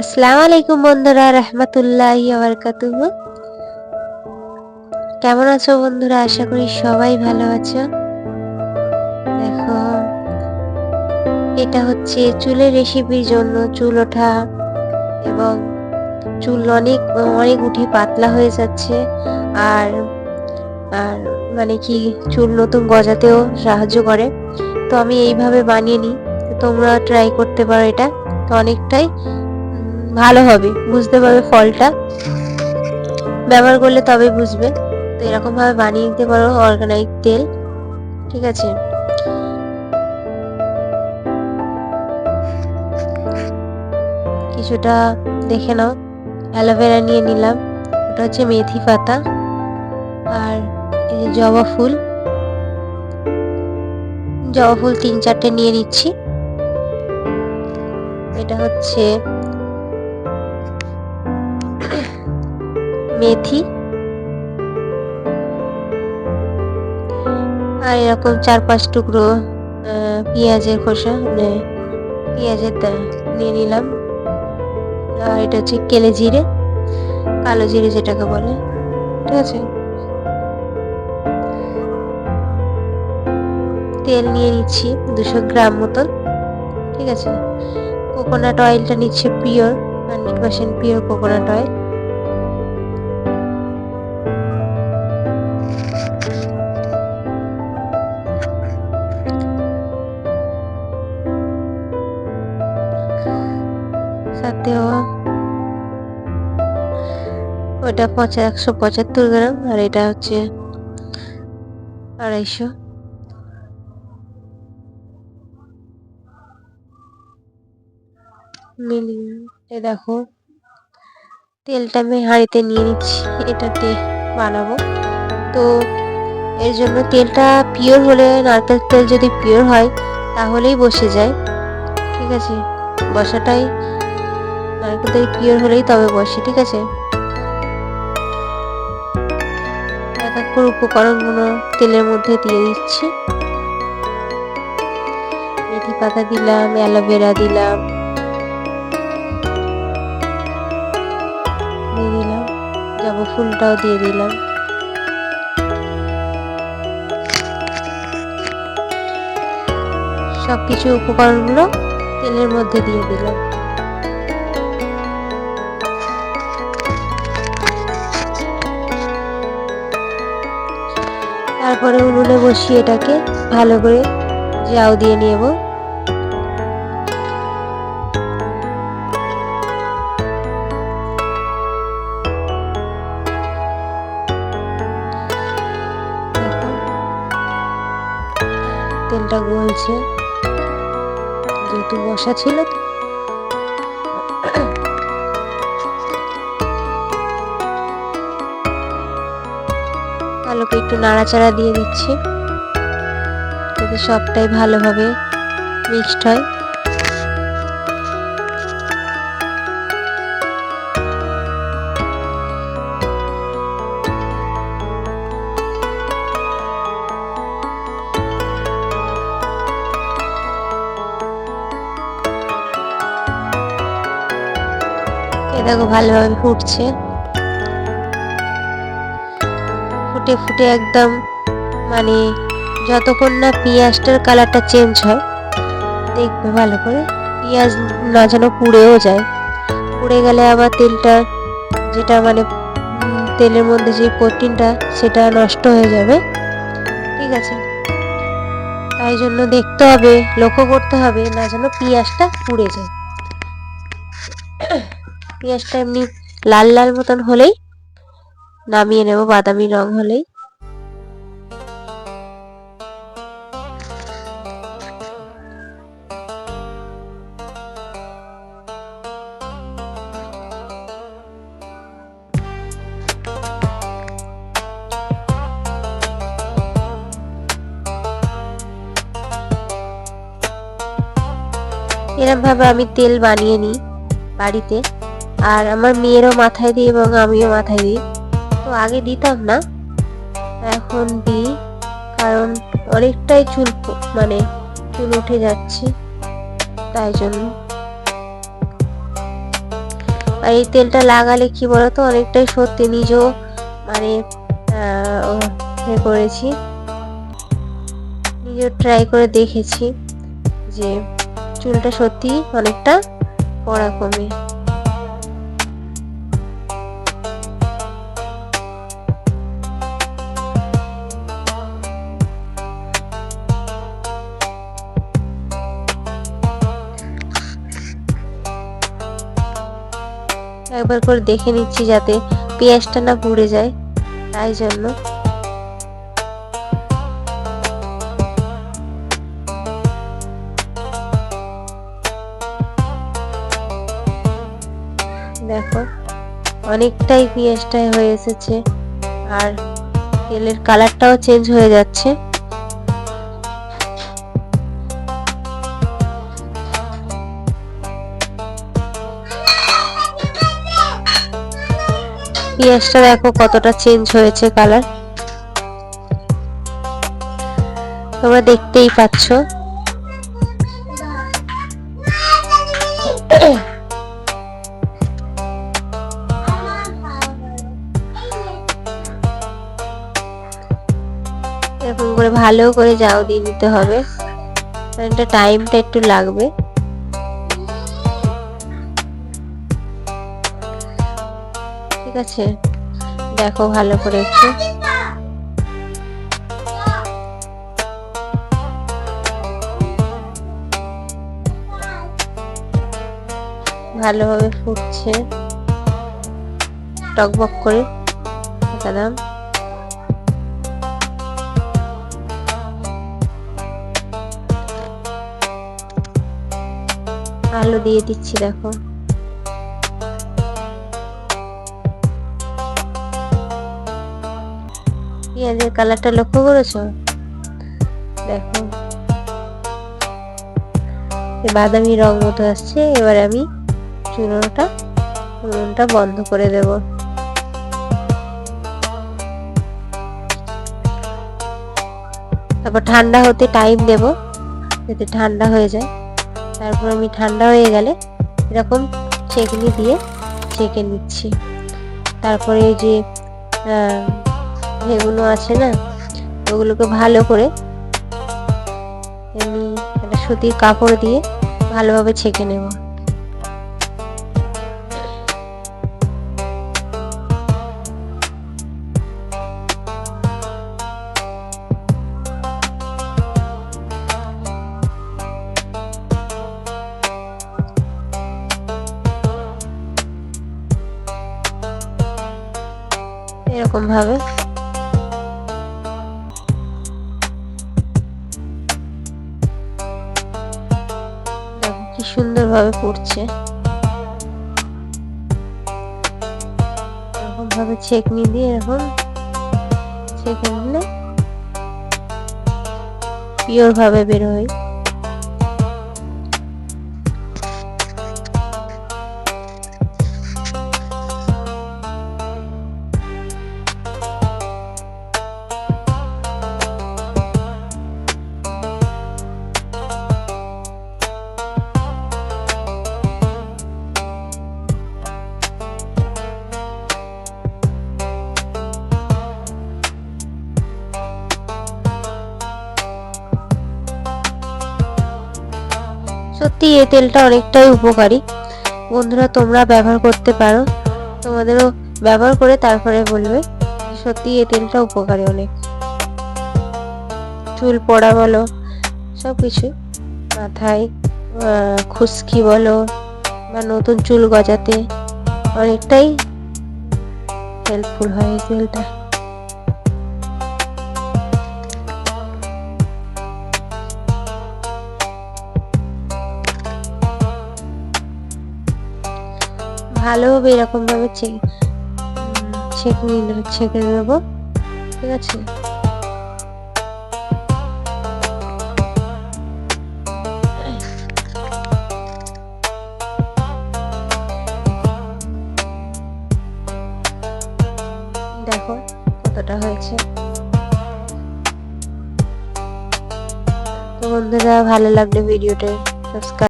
আসসালামু আলাইকুম বন্ধুরা, রহমতুল্লাহ বারকাতুহ। কেমন আছো বন্ধুরা? আশা করি সবাই ভালো আছো। দেখো, এটা হচ্ছে চুলের রেসিপির জন্য চুল ওঠা এবং চুল অনেক অনেক উঠে পাতলা হয়ে যাচ্ছে আর আর মানে কি চুল নতুন গজাতেও সাহায্য করে। তো আমি এইভাবে বানিয়ে নিই তোমরা ট্রাই করতে পারো এটা। তো অনেকটাই ভালো হবে, বুঝতে পারবে ফলটা। ব্যবহার করলে তবে বুঝবে। তো এরকম ভাবে বানিয়ে নিতে পারো অর্গানাইক তেল, ঠিক আছে? কিছুটা দেখে নাও অ্যালোভেরা নিয়ে নিলাম। ওটা হচ্ছে মেথি পাতা আর এই জবা ফুল। জবা ফুল তিন চারটে নিয়ে নিচ্ছি। এটা হচ্ছে মেথি। আর এরকম চার পাঁচ টুকরো পেঁয়াজের খোসা মানে পেঁয়াজের নিয়ে নিলাম। আর এটা হচ্ছে কেলে জিরে, কালো জিরে যেটাকে বলে। ঠিক আছে? তেল নিয়ে নিচ্ছি দুশো গ্রাম মতন। ঠিক আছে? কোকোনাট অয়েলটা নিচ্ছে pure hundred percent pure coconut oil ওটা পঁচা একশো পঁচাত্তর গ্রাম, আর এটা হচ্ছে আড়াইশো। এ দেখো, তেলটা আমি হাঁড়িতে নিয়ে নিচ্ছি, এটাতে বানাবো। তো এর জন্য তেলটা পিওর হলে, নারকেল তেল যদি পিওর হয়, তাহলেই বসে যায়। ঠিক আছে? বসাটাই নারকেল তেল পিওর হলেই তবে বসে, ঠিক আছে? এক উপকরণগুলো তেলের মধ্যে দিয়ে দিচ্ছি। মেথি পাতা দিলাম, অ্যালোভেরা দিলাম, দিয়ে দিলাম। জবা ফুলটাও দিয়ে দিলাম। সব কিছু উপকরণগুলো তেলের মধ্যে দিয়ে দিলাম। তারপরে উনুনে বসিয়ে এটাকে ভালো করে জাউ দিয়ে নেব। তেলটা গলছে। যেহেতু বসা ছিল তো আলুকে একটু নাড়াচাড়া দিয়ে দিচ্ছি। যাতে সবটাই ভালোভাবে মিক্সড হয়। দেখো ভালোভাবে ফুটছে। ফুটে ফুটে একদম মানে যতক্ষণ না পেঁয়াজটার কালারটা চেঞ্জ হয়, দেখবে ভালো করে। পেঁয়াজ না যেন পুড়েও যায়। পুড়ে গেলে আবার তেলটা যেটা মানে তেলের মধ্যে যে প্রোটিনটা, সেটা নষ্ট হয়ে যাবে। ঠিক আছে? তাই জন্য দেখতে হবে, লক্ষ্য করতে হবে, না যেন পেঁয়াজটা পুড়ে যায়। পেঁয়াজটা এমনি লাল লাল মতন হলেই নামিয়ে নেব বাদামি রং হলেই। এরকম ভাবে আমি তেল বানিয়ে নিই বাড়িতে। আর আমার মেয়েরও মাথায় দিই এবং আমিও মাথায় দিই। তো আগে দিতাম না। এখন দিই, কারণ অনেকটাই চুল মানে চুল উঠে যাচ্ছে, তাই জন্য। আর এই তেলটা লাগালে কি বলতো, অনেকটাই সত্যি নিজেও মানে এ করেছি। নিজেও ট্রাই করে দেখেছি যে চুলটা সত্যি অনেকটা পড়া কমে। একবার করে দেখে নিচ্ছি যাতে পেঁয়াজটা না পুড়ে যায়। তাই জন্য। দেখো, অনেকটাই পেঁয়াজটাই হয়ে এসেছে। আর তেলের কালারটাও চেঞ্জ হয়ে যাচ্ছে। পেঁয়াজটা দেখো কতটা চেঞ্জ হয়েছে কালার তোমরা দেখতেই পাচ্ছ। এরকম করে ভালো করে জাউ দিয়ে দিতে হবে। টাইমটা একটু লাগবে। ঠিক আছে দেখো ভালো করে একটু। ভালোভাবে ফুটছে। টকবক করে দাম আলু দিয়ে দিচ্ছি, দেখো। পেঁয়াজের কালারটা লক্ষ্য করেছ? দেখো। বাদামি রং মতো আসছে, এবার আমি চুনোটা, উনুনটা বন্ধ করে দেব। তারপর ঠান্ডা হতে টাইম দেব, যাতে ঠান্ডা হয়ে যায়। তারপর আমি ঠান্ডা হয়ে গেলে এরকম চেকনি দিয়ে চেকে নিচ্ছি। তারপরে এই যে এগুলো আছে না, ওগুলোকে ভালো করে এমনি একটা সুতির কাপড় দিয়ে ভালোভাবে ছেঁকে নেব। এরকম ভাবে পড়ছে। এরকম ভাবে ছেকনি দিয়ে এরকম ছেঁকে নিলে পিওর ভাবে বের হয় সত্যি এই তেলটা অনেকটাই উপকারী। বন্ধুরা, তোমরা ব্যবহার করতে পারো। তোমাদেরও ব্যবহার করে তারপরে বলবে সত্যি এই তেলটা উপকারী অনেক। চুল পড়া বলো সব কিছু মাথায় খুশকি বলো, বা নতুন চুল গজাতে অনেকটাই হেল্পফুল হয় এই তেলটা। ভালোভাবে এরকমভাবে ছেঁকে নিলে, ছেঁকে দেবো। ঠিক আছে? দেখো কতটা হয়েছে। তো বন্ধুরা, ভালো লাগলে ভিডিওটা। সাবস্ক্রাইব